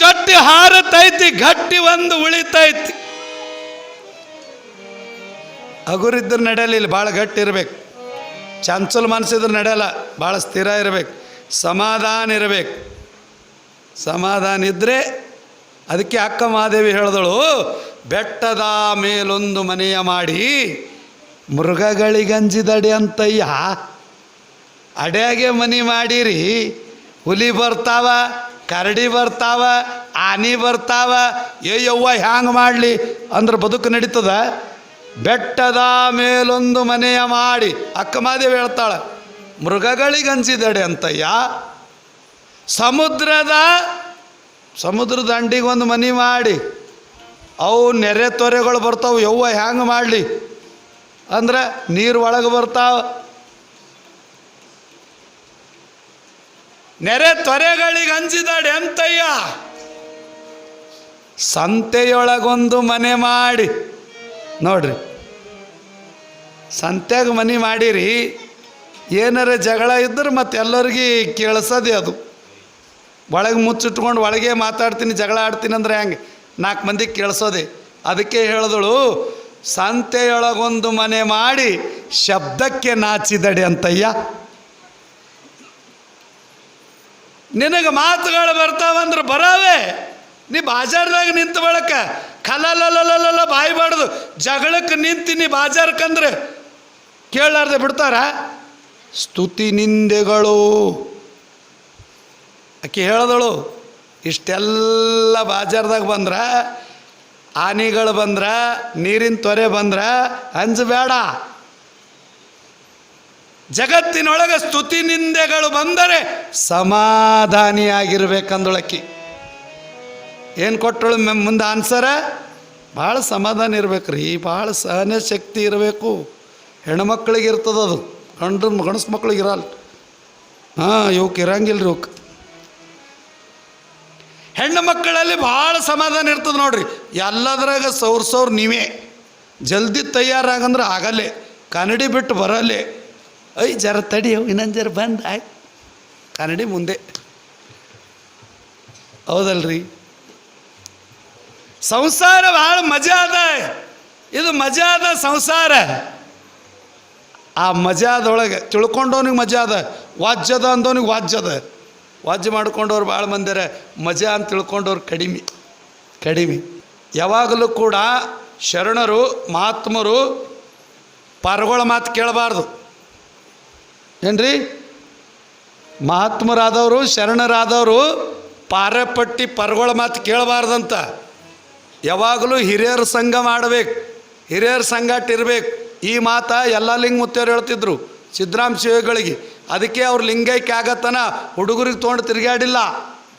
ಜೊಟ್ಟಿ ಹಾರತೈತಿ, ಗಟ್ಟಿ ಒಂದು ಉಳಿತೈತಿ. ಹಗುರಿದ್ರೆ ನಡೆಯಲಿಲ್ಲ ಭಾಳ ಗಟ್ಟಿ ಇರಬೇಕು. ಚಂಚಲ್ ಮನಸ್ಸಿದ್ರೆ ನಡೆಯಲ್ಲ, ಭಾಳ ಸ್ಥಿರ ಇರಬೇಕು. ಸಮಾಧಾನ ಇರಬೇಕು. ಸಮಾಧಾನ ಇದ್ದರೆ ಅದಕ್ಕೆ ಅಕ್ಕ ಮಹಾದೇವಿ ಹೇಳಿದಳು, ಬೆಟ್ಟದ ಮೇಲೊಂದು ಮನೆಯ ಮಾಡಿ ಮೃಗಗಳಿಗಂಜಿದಡಿ ಅಂತಯ್ಯ. ಅಡ್ಯಾಗೆ ಮನೆ ಮಾಡಿರಿ, ಹುಲಿ ಬರ್ತಾವ ಕರಡಿ ಬರ್ತಾವ, ಆನಿ ಬರ್ತಾವ ಯವ್ವ ಹ್ಯಾಂಗೆ ಮಾಡಲಿ? ಅಂದ್ರೆ ಬದುಕು ನಡೀತದ. ಬೆಟ್ಟದ ಮೇಲೊಂದು ಮನೆಯ ಮಾಡಿ, ಅಕ್ಕ ಮಾದೇವಿ ಹೇಳ್ತಾಳೆ ಮೃಗಗಳಿಗನ್ಸಿದಡೆ ಅಂತಯ್ಯ. ಸಮುದ್ರದ ಸಮುದ್ರ ದಂಡಿಗೆ ಒಂದು ಮನೆ ಮಾಡಿ, ಅವು ನೆರೆ ತೊರೆಗಳು ಬರ್ತಾವೆ, ಯವ್ವ ಹ್ಯಾಂಗೆ ಮಾಡಲಿ? ಅಂದ್ರೆ ನೀರು ಒಳಗೆ ಬರ್ತಾವ ನೆರೆ ತೊರೆಗಳಿಗೆ ಅಂಜಿದಾಡೆ, ಅಂತಯ್ಯ, ಸಂತೆಯೊಳಗೊಂದು ಮನೆ ಮಾಡಿ. ನೋಡ್ರಿ, ಸಂತ್ಯಾಗ ಮನೆ ಮಾಡಿರಿ, ಏನಾರ ಜಗಳ ಇದ್ರೆ ಮತ್ತೆ ಎಲ್ಲರಿಗೂ ಕೇಳಿಸೋದೆ ಅದು. ಒಳಗೆ ಮುಚ್ಚಿಟ್ಕೊಂಡು ಒಳಗೆ ಮಾತಾಡ್ತೀನಿ, ಜಗಳ ಆಡ್ತೀನಿ ಅಂದ್ರೆ ಹೆಂಗೆ? ನಾಲ್ಕು ಮಂದಿಗೆ ಕೇಳಿಸೋದೆ. ಅದಕ್ಕೆ ಹೇಳಿದಳು, ಸಂತೆಯೊಳಗೊಂದು ಮನೆ ಮಾಡಿ, ಶಬ್ದಕ್ಕೆ ನಾಚಿದಡಿ ಅಂತಯ್ಯ. ನಿನಗೆ ಮಾತುಗಳು ಬರ್ತಾವಂದ್ರೆ ಬರಾವೆ. ನೀ ಬಾಜಾರ್ದಾಗ ನಿಂತ ಬಳಕ ಕಲಲಲಲಲ ಬಾಯ್ಬಾರ್ದು ಜಗಳಕ್ಕೆ ನಿಂತೀನಿ ಬಾಜಾರ್ಕಂದ್ರೆ ಕೇಳಲಾರ್ದೆ ಬಿಡ್ತಾರ? ಸ್ತುತಿ ನಿಂದೆಗಳು. ಆಕೆ ಹೇಳಿದಳು, ಇಷ್ಟೆಲ್ಲ ಬಾಜಾರ್ದಾಗ ಬಂದ್ರ, ಆನೆಗಳು ಬಂದ್ರ, ನೀರಿನ ತೊರೆ ಬಂದ್ರ ಅಂಜಬೇಡ ಜಗತ್ತಿನೊಳಗೆ ಸ್ತುತಿ ನಿಂದೆಗಳು ಬಂದರೆ ಸಮಾಧಾನಿಯಾಗಿರ್ಬೇಕಂದೊಳಕ್ಕಿ. ಏನು ಕೊಟ್ಟಳು ಮ್ಯಾಮ್ ಮುಂದೆ ಆನ್ಸರ ಭಾಳ ಸಮಾಧಾನ ಇರ್ಬೇಕು ರೀ ಭಾಳ ಸಹನೆ ಶಕ್ತಿ ಇರಬೇಕು. ಹೆಣ್ಮಕ್ಳಿಗೆ ಇರ್ತದ ಅದು ಗಂಡು ಗಣಸು ಮಕ್ಳಿಗೆ ಇರಲ್ಲ. ಹಾಂ ಇವಕ್ಕೆ ಇರಂಗಿಲ್ಲ ರೀ ಇವಕ್ಕೆ ಹೆಣ್ಣು ಮಕ್ಕಳಲ್ಲಿ ಭಾಳ ಸಮಾಧಾನ ಇರ್ತದೆ ನೋಡ್ರಿ, ಎಲ್ಲದ್ರಾಗ ಸೌರ್ ಸೌರ್ ನೀವೇ. ಜಲ್ದಿ ತಯಾರಾಗಂದ್ರೆ ಆಗಲ್ಲೇ, ಕನ್ನಡಿ ಬಿಟ್ಟು ಬರಲ್ಲೇ. ಐ ಜರ ತಡಿಯೋ, ಇನ್ನೊಂದು ಜರ ಬಂದು ಆಯ್ತು ಕನ್ನಡಿ ಮುಂದೆ. ಹೌದಲ್ರಿ? ಸಂಸಾರ ಭಾಳ ಮಜಾ ಅದ. ಇದು ಮಜಾ ಅದ ಸಂಸಾರ. ಆ ಮಜಾದೊಳಗೆ ತಿಳ್ಕೊಂಡವನಿಗೆ ಮಜಾ ಅದ, ವಾಜ್ಯದ ಅಂದವನಿಗೆ ವಾಜ್ಯದ ವಾಜ್ಯ ಮಾಡ್ಕೊಂಡವ್ರು ಭಾಳ ಮಂದಿರ ಮಜಾ ಅಂತ ತಿಳ್ಕೊಂಡವ್ರು ಕಡಿಮೆ ಕಡಿಮೆ. ಯಾವಾಗಲೂ ಕೂಡ ಶರಣರು, ಮಹಾತ್ಮರು ಪರಗಳ ಮಾತು ಕೇಳಬಾರ್ದು. ಏನ್ರಿ? ಮಹಾತ್ಮರಾದವರು, ಶರಣರಾದವರು ಪಾರಪಟ್ಟಿ ಪರಗೊಳ ಮಾತು ಕೇಳಬಾರ್ದಂತ. ಯಾವಾಗಲೂ ಹಿರಿಯರ ಸಂಘ ಮಾಡಬೇಕು, ಹಿರಿಯರ ಸಂಗಾಟ ಇರಬೇಕು. ಈ ಮಾತ ಎಲ್ಲ ಲಿಂಗ ಮುತ್ತೆಯವರು ಹೇಳ್ತಿದ್ರು ಸಿದ್ದರಾಮ ಶಿವಗಳಿಗೆ ಅದಕ್ಕೆ ಅವ್ರು ಲಿಂಗೈಕ್ಯ ಆಗತ್ತನ ಹುಡುಗರಿಗೆ ತೊಗೊಂಡು ತಿರುಗಾಡಿಲ್ಲ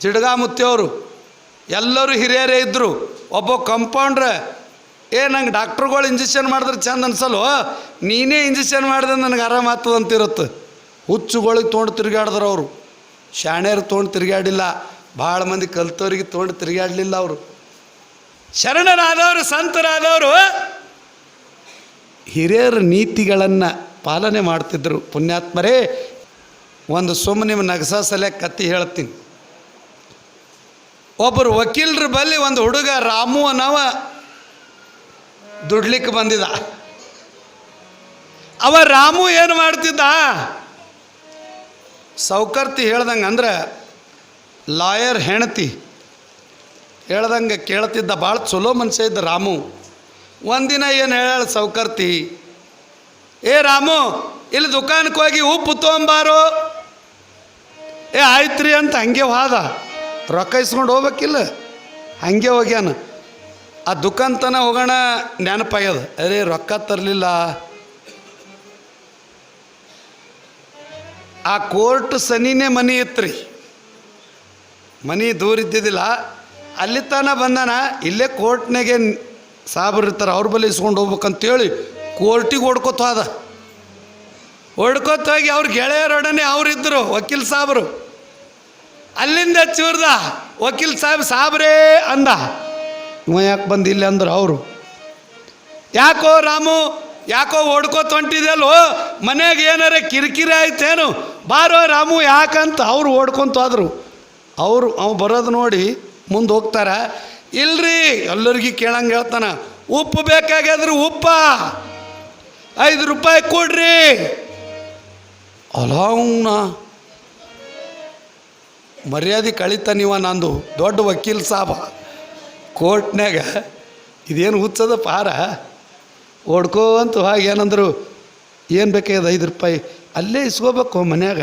ಜಿಡ್ಗಾ ಮುತ್ತೆಯವರು. ಎಲ್ಲರೂ ಹಿರಿಯರೇ ಇದ್ದರು ಒಬ್ಬ ಕಂಪೌಂಡ್ರ ಏ, ನಂಗೆ ಡಾಕ್ಟ್ರುಗಳು ಇಂಜೆಕ್ಷನ್ ಮಾಡಿದ್ರೆ ಚಂದ ಅನ್ಸಲ್ವ? ನೀನೇ ಇಂಜೆಕ್ಷನ್ ಮಾಡಿದ್ರೆ ನನಗೆ ಆರಾಮ ಆಗ್ತದೆ ಅಂತಿರುತ್ತೆ ಹುಚ್ಚುಗಳಿಗೆ ತೊಗೊಂಡು ತಿರುಗಾಡಿದ್ರು ಅವರು. ಶಾಣ್ಯರು ತೊಗೊಂಡು ತಿರುಗಾಡಿಲ್ಲ ಭಾಳ ಮಂದಿ ಕಲ್ತವ್ರಿಗೆ ತೊಗೊಂಡು ತಿರುಗಾಡಲಿಲ್ಲ ಅವರು. ಶರಣರಾದವರು ಸಂತರಾದವರು ಹಿರಿಯರ ನೀತಿಗಳನ್ನು ಪಾಲನೆ ಮಾಡ್ತಿದ್ದರು ಪುಣ್ಯಾತ್ಮರೇ. ಒಂದು ಸುಮ್ಮನೆ ನಿಮ್ಮ ನಗಸ ಕತ್ತಿ ಹೇಳ್ತೀನಿ. ಒಬ್ಬರು ವಕೀಲರ ಬಲ್ಲಿ ಒಂದು ಹುಡುಗ ರಾಮು ಅನ್ನವ ದುಡ್ಲಿಕ್ಕೆ ಬಂದಿದ. ಅವ ರಾಮು ಏನು ಮಾಡ್ತಿದ್ದ? ಸೌಕರ್ತಿ ಹೇಳ್ದಂಗೆ ಅಂದ್ರೆ ಲಾಯರ್ ಹೆಣತಿ ಹೇಳ್ದಂಗೆ ಕೇಳ್ತಿದ್ದ ಭಾಳ ಚಲೋ ಮನುಷ್ಯ ಇದ್ದ ರಾಮು. ಒಂದಿನ ಏನು ಹೇಳ ಸೌಕರ್ತಿ, ಏ ರಾಮು, ಇಲ್ಲಿ ದುಕಾನಕ್ಕೆ ಹೋಗಿ ಉಪ್ಪು ತೊಗೊಂಬಾರು? ಏ ಆಯ್ತ್ರಿ ಅಂತ ಹಂಗೆ ಹೋದ ರೊಕ್ಕ ಇಸ್ಕೊಂಡು ಹೋಗ್ಬೇಕಿಲ್ಲ. ಹಂಗೆ ಹೋಗ್ಯಾನ. ಆ ದುಕಾನ್ ತನ ಹೋಗೋಣ ನೆನಪಾಗ್ಯದ. ಅರೇ ರೊಕ್ಕ ತರಲಿಲ್ಲ. ಆ ಕೋರ್ಟ್ ಸನಿನೇ ಮನಿ ಇತ್ರಿ ಮನಿ ದೂರ ಇದ್ದಿದ್ದಿಲ್ಲ. ಅಲ್ಲಿ ತಾನ ಬಂದಾನ, ಇಲ್ಲೇ ಕೋರ್ಟ್ನಾಗೆ ಸಾಬ್ರು ಇರ್ತಾರೆ, ಅವ್ರ ಬಳಿ ಇಸ್ಕೊಂಡು ಹೋಗ್ಬೇಕಂತೇಳಿ ಕೋರ್ಟಿಗೆ ಓಡ್ಕೊತ ಹೋದ. ಓಡ್ಕೊತ ಹೋಗಿ ಅವ್ರ ಗೆಳೆಯರೊಡನೆ ಅವರಿದ್ದರು ವಕೀಲ್ ಸಾಬ್ರು. ಅಲ್ಲಿಂದ ಚೂರ್ದ ವಕೀಲ್ ಸಾಹೇಬ್ ಸಾಬ್ರೇ ಅಂದ. ಇವ ಯಾಕೆ ಬಂದಿಲ್ಲ ಅಂದ್ರು ಅವರು. ಯಾಕೋ ರಾಮು, ಯಾಕೋ ಓಡ್ಕೋತ ಹೊಂಟಿದೆಯಲ್ಲೋ ಮನೆಗೆ ಏನಾರ ಕಿರಿಕಿರಿ ಆಯ್ತೇನು? ಬಾರೋ ರಾಮು, ಯಾಕಂತ ಅವ್ರು ಓಡ್ಕೊಂತ ಅವರು, ಅವ ಬರೋದು ನೋಡಿ ಮುಂದೆ ಹೋಗ್ತಾರ. ಇಲ್ರಿ, ಎಲ್ಲರಿಗೂ ಕೇಳಂಗೆ ಹೇಳ್ತಾನ, ಉಪ್ಪು ಬೇಕಾಗ್ಯಾದ್ರೆ ಉಪ್ಪ, ಐದು ರೂಪಾಯಿ ಕೊಡ್ರಿ. ಅಲೌನ. ಮರ್ಯಾದೆ ಕಳಿತಾನಿವ ನಂದು, ದೊಡ್ಡ ವಕೀಲ್ ಸಾಬ. ಕೋರ್ಟ್ನ್ಯಾಗ ಇದೇನು ಹುಚ್ಚದ ಪಾರ? ಓಡ್ಕೋ ಅಂತ ಹಾಗೆ ಏನಂದ್ರು ಏನು ಬೇಕಾಗ್ಯದ ಐದು ರೂಪಾಯಿ. ಅಲ್ಲೇ ಇಸ್ಕೋಬೇಕು ಮನ್ಯಾಗ.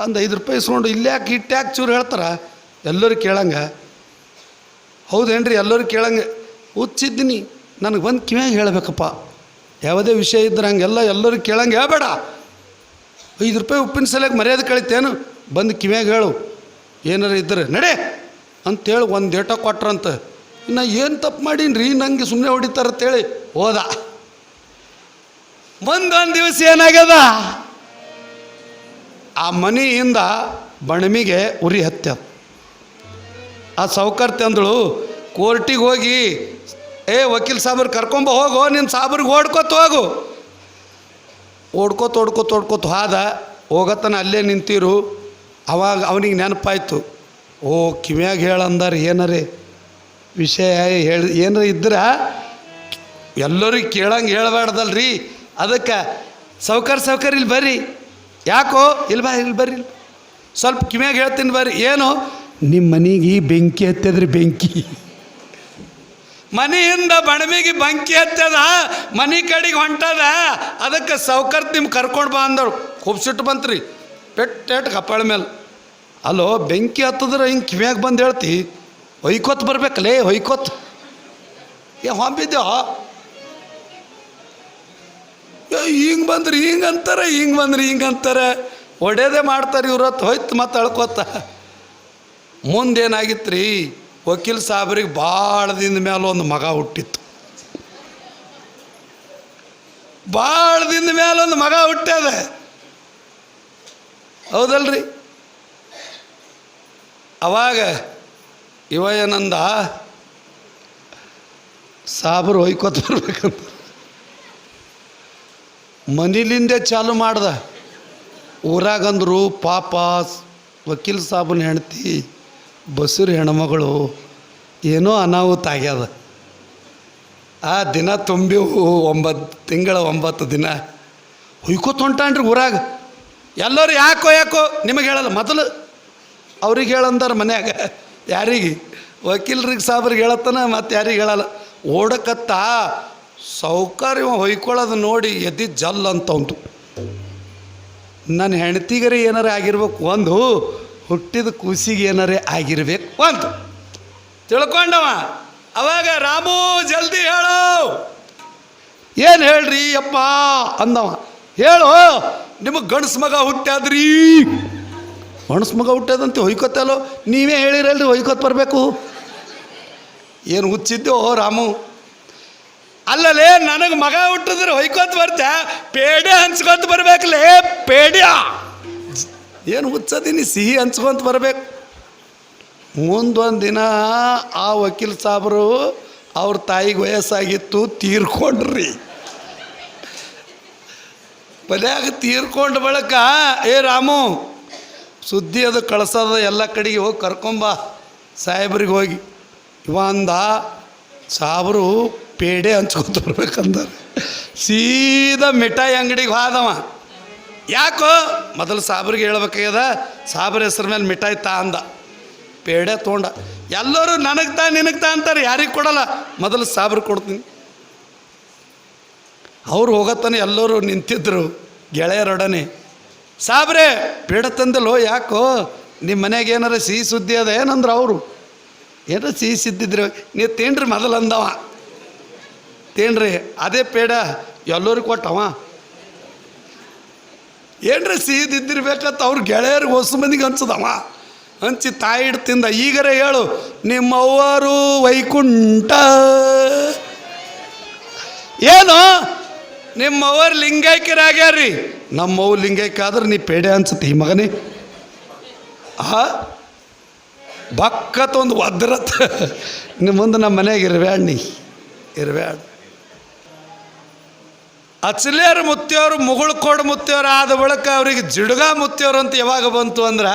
ಒಂದು ಐದು ರೂಪಾಯಿ ಇಸ್ಕೊಂಡು ಇಲ್ಲೇ ಯಾಕೆ ಇಟ್ಟ್ಯಾಕೆ ಚೂರು ಹೇಳ್ತಾರ. ಎಲ್ಲರೂ ಕೇಳಂಗ. ಹೌದೇನ್ರಿ, ಎಲ್ಲರೂ ಕೇಳಂಗೆ. ಹುಚ್ಚಿದ್ದೀನಿ. ನನಗೆ ಬಂದು ಕಿವ್ಯಾಗ ಹೇಳಬೇಕಪ್ಪ. ಯಾವುದೇ ವಿಷಯ ಇದ್ರೆ ಹಂಗೆಲ್ಲ ಎಲ್ಲರೂ ಕೇಳಂಗೆ ಹೇಳ್ಬೇಡ. ಐದು ರೂಪಾಯಿ ಉಪ್ಪಿನ ಸಲಕ್ಕೆ ಮರ್ಯಾದೆ ಕಳಿತೇನು? ಬಂದು ಕಿವ್ಯಾಗ ಹೇಳು. ಏನಾರು ಇದ್ರೆ ನಡೆ ಅಂತೇಳಿ ಒಂದು ಏಟ ಕೊಟ್ರಂತ. ಇನ್ನು ಏನು ತಪ್ಪು ಮಾಡೀನಿ ರೀ ನನಗೆ ಸುಮ್ಮನೆ ಹೊಡಿತಾರಂತೇಳಿ ಹೋದ. ಮುಂದೊಂದು ದಿವಸ ಏನಾಗ್ಯದ? ಆ ಮನೆಯಿಂದ ಬಣಮಿಗೆ ಉರಿ ಹತ್ಯದ ಆ ಸೌಕರ್ ತಂದಳು ಕೋರ್ಟಿಗೆ ಹೋಗಿ, ಏ ವಕೀಲ್ ಸಾಬ್ರು ಕರ್ಕೊಂಬ ಹೋಗೋ ನಿನ್ನ ಸಾಬ್ರಿಗೆ ಓಡ್ಕೊತ ಹೋಗು. ಓಡ್ಕೋತ ಓಡ್ಕೋತ ಓಡ್ಕೋತ ಹೋದ ಹೋಗತ್ತನ ಅಲ್ಲೇ ನಿಂತಿರು. ಅವಾಗ ಅವನಿಗೆ ನೆನಪಾಯ್ತು, ಓ ಕಿವ್ಯಾಗ ಹೇಳಂದಾರೆ ಏನರೇ? ವಿಷಯ ಹೇಳಿ, ಏನಾರ ಇದ್ರೆ ಎಲ್ಲರಿಗೆ ಕೇಳಂಗೆ ಹೇಳ್ಬಾರ್ದಲ್ರಿ. ಅದಕ್ಕೆ ಸೌಕರ್ ಸೌಕರ್ ಇಲ್ಲಿ ಬರ್ರಿ. ಯಾಕೋ? ಇಲ್ಲಿ ಬಾ, ಇಲ್ಲಿ ಬರ್ರಿ ಸ್ವಲ್ಪ ಕಿವ್ಯಾಗ ಹೇಳ್ತೀನಿ ಬರ್ರಿ. ಏನು? ನಿಮ್ಮ ಮನೆಗೆ ಬೆಂಕಿ ಹತ್ತದ್ರಿ ಬೆಂಕಿ. ಮನೆಯಿಂದ ಬಣಮಿಗೆ ಬೆಂಕಿ ಹತ್ತದ, ಮನೆ ಕಡೆಗೆ ಹೊಂಟದ. ಅದಕ್ಕೆ ಸೌಕರ್ ನಿಮ್ಗೆ ಕರ್ಕೊಂಡು ಬಾ ಅಂದಳು. ಖೂಬ್ ಸಿಟ್ಟು ಬಂತ್ರಿ. ಪೆಟ್ ಪೆಟ್ ಕಪ್ಪಾಳ ಮೇಲೆ. ಅಲ್ಲೋ ಬೆಂಕಿ ಹತ್ತದ್ರೆ ಹಿಂಗೆ ಕಿವ್ಯಾಗ ಬಂದು ಹೇಳ್ತಿ? ಹೊಯ್ಕೊತ್ ಬರ್ಬೇಕಲ್ಲೇ ಹೊಯ್ಕೊತ್. ಏ, ಹೊಂಬಿದ್ಯೋ? ಹಿಂಗೆ ಬಂದ್ರಿ, ಹಿಂಗೆ ಅಂತಾರೆ, ಹಿಂಗೆ ಬಂದ್ರಿ, ಹಿಂಗೆ ಅಂತಾರೆ. ಒಡೇದೇ ಮಾಡ್ತಾರೆ ಇವ್ರತ್ತು ಹೋಯ್ತು ಮತ್ತೆ ಅಳ್ಕೋತ. ಮುಂದೇನಾಗಿತ್ತು ರೀ ವಕೀಲ್ ಸಾಬ್ರಿಗೆ ಭಾಳ ದಿನದ ಮೇಲೆ ಒಂದು ಮಗ ಹುಟ್ಟಿತ್ತು. ಭಾಳ ದಿನದ ಮೇಲೆ ಒಂದು ಮಗ ಹುಟ್ಟ್ಯದ ಹೌದಲ್ರಿ? ಅವಾಗ ಇವ ಏನಂದ ಸಾಬ್ರು ಹೊಯ್ಕೋತ ಬರ್ಬೇಕಂತ. ಮನಿಲಿಂದೆ ಚಾಲು ಮಾಡ್ದ. ಊರಾಗಂದ್ರು ಪಾಪ ವಕೀಲ್ ಸಾಬನ ಹೆಂಡ್ತಿ, ಬಸೂರು ಹೆಣ್ಮಗಳು, ಏನೋ ಅನಾಹುತ ಆಗ್ಯದ. ಆ ದಿನ ತುಂಬಿವು ಒಂಬತ್ತು ತಿಂಗಳ ಒಂಬತ್ತು ದಿನ ಹುಯ್ಕೋ ಹೊಂಟಾನ್ರಿ ಊರಾಗ. ಎಲ್ಲರೂ ಯಾಕೋ ಯಾಕೋ ನಿಮಗೆ ಹೇಳಲ್ಲ, ಮೊದಲು ಅವ್ರಿಗೆ ಹೇಳಂದಾರ ಮನ್ಯಾಗ. ಯಾರಿಗೆ? ವಕೀಲ್ರಿಗೆ ಸಾಬ್ರಿಗೆ ಹೇಳತ್ತಾನ, ಮತ್ತು ಯಾರಿಗೆ ಹೇಳಲ್ಲ. ಓಡಕತ್ತ ಸೌಕರ್ಯ ಹೊಯ್ಕೊಳ್ಳೋದು ನೋಡಿ ಎದ್ದು ಜಲ್ ಅಂತವಂತು ನನ್ನ ಹೆಂಡ್ತಿಗರೆ ಏನಾರೇ ಆಗಿರ್ಬೇಕು ಒಂದು, ಹುಟ್ಟಿದ ಕೂಸಿಗೆ ಏನಾರೇ ಆಗಿರ್ಬೇಕು ಒಂದು. ತಿಳ್ಕೊಂಡವ? ಅವಾಗ ರಾಮು ಜಲ್ದಿ ಹೇಳು. ಏನು ಹೇಳ್ರಿ ಅಪ್ಪ ಅಂದವ. ಹೇಳು, ನಿಮಗೆ ಗಂಡಸ ಮಗ ಹುಟ್ಟ್ಯಾದ್ರಿ? ಗಂಡಸ ಮಗ ಹುಟ್ಟ್ಯಾದಂತೆ ಹೊಯ್ಕೊತ್ತಲ್ಲೋ ನೀವೇ ಹೇಳಿರಲ್ರಿ ಹೊಯ್ಕೊತ್ ಬರಬೇಕು. ಏನು ಹುಚ್ಚಿದ್ದೋ ರಾಮು? ಅಲ್ಲಲೇ ನನಗೆ ಮಗ ಹುಟ್ಟಿದ್ರೆ, ಹೊಯ್ಕೋತ ಬರ್ತ. ಪೇಡೆ ಹಂಚ್ಕೊಂತ ಬರ್ಬೇಕಲೇ ಪೇಡ್ಯ. ಏನು ಹುಚ್ಚದೀನಿ ಸಿಹಿ ಹಂಚ್ಕೊಂತ ಬರ್ಬೇಕು. ಮುಂದೊಂದು ದಿನ ಆ ವಕೀಲ್ ಸಾಬ್ರು ಅವ್ರ ತಾಯಿಗೆ ವಯಸ್ಸಾಗಿತ್ತು, ತೀರ್ಕೊಂಡ್ರಿ. ಮನ್ಯಾಗ ತೀರ್ಕೊಂಡ ಬಳಕ, ಏ ರಾಮು, ಸುದ್ದಿ ಅದು ಕಳ್ಸೋದು, ಎಲ್ಲ ಕಡೆಗೆ ಹೋಗಿ ಕರ್ಕೊಂಬ. ಸಾಹೇಬ್ರಿಗೆ ಹೋಗಿ. ಇವಂದ ಸಾಬ್ರು ಪೇಡೆ ಹಂಚ್ಕೊತ ಬರ್ಬೇಕಂದ್ರೆ. ಸೀದಾ ಮಿಠಾಯಿ ಅಂಗಡಿಗೆ ಹೋದವ. ಯಾಕೋ? ಮೊದಲು ಸಾಬ್ರಿಗೆ ಹೇಳ್ಬೇಕಾಗ್ಯದ, ಸಾಬ್ರ ಹೆಸ್ರ ಮೇಲೆ ಮಿಠಾಯಿ ತಾ ಅಂದ. ಪೇಡೆ ತೊಗೊಂಡ. ಎಲ್ಲರೂ ನನಗೆ ತಾ, ನಿನಗೆ ತಾ ಅಂತಾರೆ, ಯಾರಿಗೆ ಕೊಡಲ್ಲ. ಮೊದಲು ಸಾಬ್ರು ಕೊಡ್ತೀನಿ. ಅವ್ರು ಹೋಗತ್ತಾನೆ ಎಲ್ಲರೂ ನಿಂತಿದ್ರು, ಗೆಳೆಯರೊಡನೆ. ಸಾಬ್ರೆ, ಪೇಡ ತಂದಲ್ಲೋ ಯಾಕೋ? ನಿಮ್ಮ ಮನೆಗೆ ಏನಾರ ಸಿಹಿ ಸುದ್ದಿ ಅದ? ಏನಂದ್ರೆ ಅವರು. ಏನಾರ ಸಿಹಿ ಸಿದ್ದಿದ್ರೆ ನೀವು ತಿನ್ರಿ ಮೊದಲು ಅಂದವ ತಿನ್ರಿ ಅದೇ ಪೇಡ ಎಲ್ಲರಿಗೂ ಕೊಟ್ಟವ. ಏನ್ರಿ ಸಿಹಿದಿದ್ದಿರ್ಬೇಕಂತ ಅವ್ರ ಗೆಳೆಯರಿಗೆ ಹೊಸ ಮಂದಿಗೆ ಅನ್ಸದವ ಹಂಚಿ ತಾಯಿ ತಿಂದ ಈಗರೇ ಹೇಳು ನಿಮ್ಮವರು ವೈಕುಂಠ. ಏನು? ನಿಮ್ಮವ್ರು ಲಿಂಗೈಕ್ಯರಾಗ್ಯಾರ್ರಿ? ನಮ್ಮವ್ ಲಿಂಗೈಕ್ಯ ಆದ್ರೆ ನೀ ಪೇಡೆ ಅನ್ಸುತ್ತೆ ಈ ಮಗನೇ. ಆ? ಬಕ್ಕತ್ತೊಂದು ಒದ್ರತ್. ನಿಮ್ಮ ಮುಂದೆ ನಮ್ಮ ಮನೆಯಾಗ ಇರಬೇಡ ನೀ, ಇರ್ಬ್ಯಾಡ. ಅಚಲೇರು ಮುತ್ತಿಯವರು ಮುಗುಳ್ಕೋಡು ಮುತ್ತಿಯವರು ಆದ ಬಳಿಕ ಅವರಿಗೆ ಜಿಡ್ಗ ಮುತ್ತಿಯವರು ಅಂತ ಯಾವಾಗ ಬಂತು ಅಂದ್ರೆ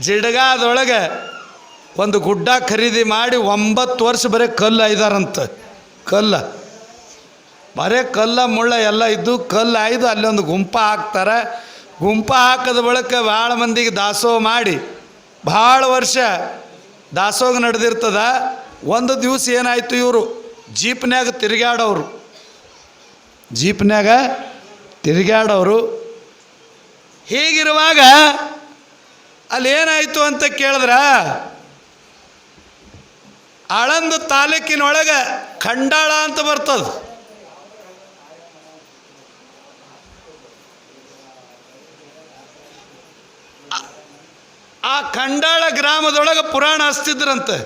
ಜಿಡ್ಗಾದೊಳಗೆ ಒಂದು ಗುಡ್ಡ ಖರೀದಿ ಮಾಡಿ ಒಂಬತ್ತು ವರ್ಷ ಬರೀ ಕಲ್ಲು ಐದಾರಂತ, ಕಲ್ಲ. ಬರೀ ಕಲ್ಲ ಮುಳ್ಳ ಎಲ್ಲ ಇದ್ದು ಕಲ್ಲು ಆಯ್ದು ಅಲ್ಲಿ ಒಂದು ಗುಂಪ ಹಾಕ್ತಾರೆ. ಗುಂಪ ಹಾಕಿದ ಬಳಿಕ ಭಾಳ ಮಂದಿಗೆ ದಾಸೋಹ ಮಾಡಿ, ಭಾಳ ವರ್ಷ ದಾಸೋಹ ನಡೆದಿರ್ತದ. ಒಂದು ದಿವಸ ಏನಾಯ್ತು ಇವರು? ಜೀಪ್ನ್ಯಾಗ ತಿರುಗಾಡೋರು ಜೀಪ್ನ್ಯಾಗ ತಿರುಗಾಡೋರು ಹೀಗಿರುವಾಗ ಅಲ್ಲಿ ಏನಾಯಿತು ಅಂತ ಕೇಳಿದ್ರ? ಆಳಂದ ತಾಲೂಕಿನೊಳಗೆ ಖಂಡಾಳ ಅಂತ ಬರ್ತದ. ಆ ಖಂಡಾಳ ಗ್ರಾಮದೊಳಗೆ ಪುರಾಣ ಹಚ್ತಿದ್ರಂತೆ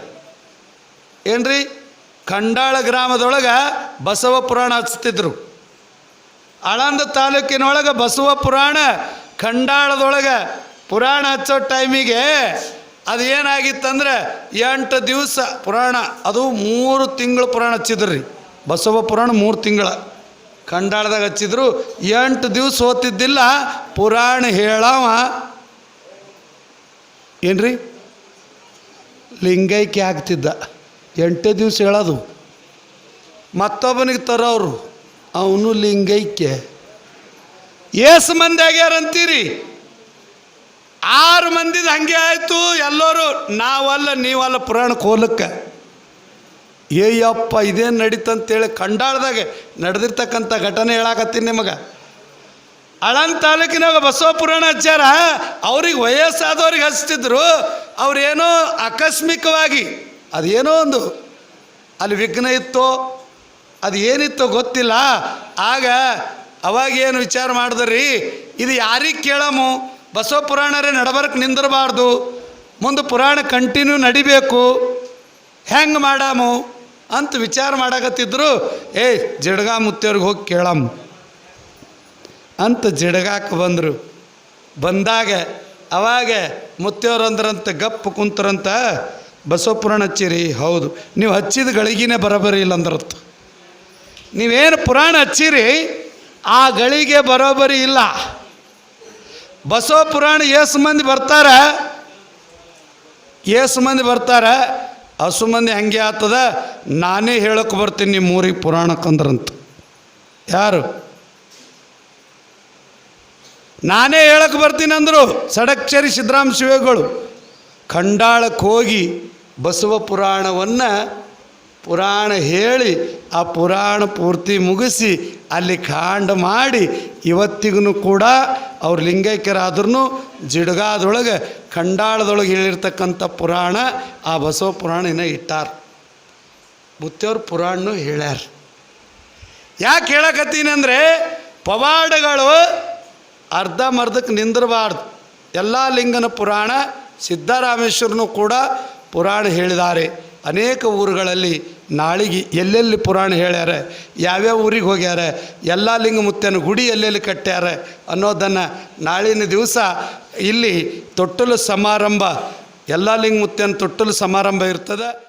ಏನ್ರಿ? ಖಂಡಾಳ ಗ್ರಾಮದೊಳಗೆ ಬಸವ ಪುರಾಣ ಹಚ್ತಿದ್ರು ಆಳಂದ ತಾಲೂಕಿನೊಳಗೆ ಬಸವ ಪುರಾಣ ಖಂಡಾಳದೊಳಗೆ ಪುರಾಣ ಹಚ್ಚೋ ಟೈಮಿಗೆ ಅದು ಏನಾಗಿತ್ತಂದ್ರೆ ಎಂಟು ದಿವಸ ಪುರಾಣ, ಅದು ಮೂರು ತಿಂಗಳು ಪುರಾಣ ಹಚ್ಚಿದ್ರಿ. ಬಸವ ಪುರಾಣ ಮೂರು ತಿಂಗಳ ಖಂಡಾಳದಾಗ ಹಚ್ಚಿದ್ರು. ಎಂಟು ದಿವಸ ಓದ್ತಿದ್ದಿಲ್ಲ, ಪುರಾಣ ಹೇಳವ. ಏನ್ರಿ? ಲಿಂಗೈಕ್ಯ ಆಗ್ತಿದ್ದ. ಎಂಟೇ ದಿವಸ ಹೇಳೋದು. ಮತ್ತೊಬ್ಬನಿಗೆ ತರೋರು ಅವನು ಲಿಂಗೈಕ್ಯ. ಏಸು ಮಂದಿ ಆಗ್ಯಾರಂತೀರಿ ಆರು ಮಂದಿದ ಹಂಗೆ ಆಯಿತು, ಎಲ್ಲರೂ ನಾವಲ್ಲ, ನೀವಲ್ಲ ಪುರಾಣ ಕೋಲಕ್ಕೆ. ಏಯಪ್ಪ ಇದೇನು ನಡೀತಂತೇಳಿ ಕಂಡಾಳ್ದಾಗ ನಡೆದಿರ್ತಕ್ಕಂಥ ಘಟನೆ ಹೇಳಾಕತ್ತೀನಿ ನಿಮಗೆ. ಅಳನ್ ತಾಲೂಕಿನಾಗ ಬಸವ ಪುರಾಣ ಹಚ್ಚಾರ ಅವ್ರಿಗೆ ವಯಸ್ಸಾದವ್ರಿಗೆ ಹಚ್ತಿದ್ರು, ಅವ್ರೇನೋ ಆಕಸ್ಮಿಕವಾಗಿ, ಅದೇನೋ ಒಂದು, ಅಲ್ಲಿ ವಿಘ್ನ ಇತ್ತೋ ಅದು ಏನಿತ್ತೋ ಗೊತ್ತಿಲ್ಲ. ಆಗ ಅವಾಗ ಏನು ವಿಚಾರ ಮಾಡಿದ್ರಿ? ಇದು ಯಾರಿಗೆ ಕೇಳಮು? ಬಸವ ಪುರಾಣರೇ ನಡಬರ್ಕ್ ನಿಂದಿರಬಾರ್ದು. ಮುಂದೆ ಪುರಾಣ ಕಂಟಿನ್ಯೂ ನಡಿಬೇಕು. ಹೆಂಗೆ ಮಾಡಾಮು? ಅಂತ ವಿಚಾರ ಮಾಡಕತ್ತಿದ್ರು. ಏ, ಜಿಡ್ಗಾ ಮುತ್ತಿಯವ್ರಿಗೆ ಹೋಗಿ ಕೇಳಮ್ಮ ಅಂತ ಜಿಡ್ಗಾಕ ಬಂದರು. ಬಂದಾಗ ಅವಾಗ ಮುತ್ತೆಯವ್ರು ಅಂದ್ರಂತ ಗಪ್ ಕುಂತರಂತ, ಬಸವ ಪುರಾಣ ಹಚ್ಚಿರಿ. ಹೌದು. ನೀವು ಹಚ್ಚಿದ ಗಳಿಗೆನೇ ಬರಬರಿ ಇಲ್ಲ ಅಂದ್ರತ್ತು ನೀವೇನು ಪುರಾಣ ಹಚ್ಚಿರಿ, ಆ ಗಳಿಗೆ ಬರೋಬರಿ ಇಲ್ಲ. ಬಸವ ಪುರಾಣ ಏಸು ಮಂದಿ ಬರ್ತಾರ, ಏಸು ಮಂದಿ ಬರ್ತಾರ, ಹಸು ಮಂದಿ ಹಂಗೆ ಆಗ್ತದ, ನಾನೇ ಹೇಳಕ್ಕೆ ಬರ್ತೀನಿ ನಿಮ್ಮ ಊರಿಗೆ ಪುರಾಣಕ್ಕಂದ್ರಂತ ಯಾರು? ನಾನೇ ಹೇಳಕ್ಕೆ ಬರ್ತೀನಿ ಅಂದರು ಸಡಕ್ಷರಿ ಸಿದ್ದರಾಮ ಶಿವಗಳು, ಖಂಡಾಳಕ್ಕೆ ಹೋಗಿ ಬಸವ ಪುರಾಣವನ್ನು ಪುರಾಣ ಹೇಳಿ, ಆ ಪುರಾಣ ಪೂರ್ತಿ ಮುಗಿಸಿ ಅಲ್ಲಿ ಕಾಂಡ ಮಾಡಿ ಇವತ್ತಿಗೂ ಕೂಡ ಅವ್ರು ಲಿಂಗೈಕ್ಯರಾದ್ರೂ ಜಿಡ್ಗಾದೊಳಗೆ ಖಂಡಾಳದೊಳಗೆ ಹೇಳಿರ್ತಕ್ಕಂಥ ಪುರಾಣ ಆ ಬಸವ ಪುರಾಣ ಇನ್ನ ಇಟ್ಟಾರ. ಮುತ್ತೆಯವ್ರ ಪುರಾಣನೂ ಹೇಳ್ಯಾರ. ಯಾಕೆ ಹೇಳಕತ್ತೀನಿ ಅಂದರೆ ಪವಾಡಗಳು ಅರ್ಧ ಮರ್ಧಕ್ಕೆ ನಿಂದಿರಬಾರ್ದು. ಎಲ್ಲ ಲಿಂಗನ ಪುರಾಣ ಸಿದ್ದರಾಮೇಶ್ವರನು ಕೂಡ ಪುರಾಣ ಹೇಳಿದ್ದಾರೆ ಅನೇಕ ಊರುಗಳಲ್ಲಿ ನಾಳಿಗೆ ಎಲ್ಲೆಲ್ಲಿ ಪುರಾಣ ಹೇಳ್ಯಾರ, ಯಾವ್ಯಾವ ಊರಿಗೆ ಹೋಗ್ಯಾರ, ಎಲ್ಲ ಲಿಂಗ ಗುಡಿ ಎಲ್ಲೆಲ್ಲಿ ಕಟ್ಟ್ಯಾರ ಅನ್ನೋದನ್ನು ನಾಳಿನ ದಿವಸ ಇಲ್ಲಿ ತೊಟ್ಟಲು ಸಮಾರಂಭ, ಎಲ್ಲ ಲಿಂಗ ತೊಟ್ಟಲು ಸಮಾರಂಭ ಇರ್ತದೆ.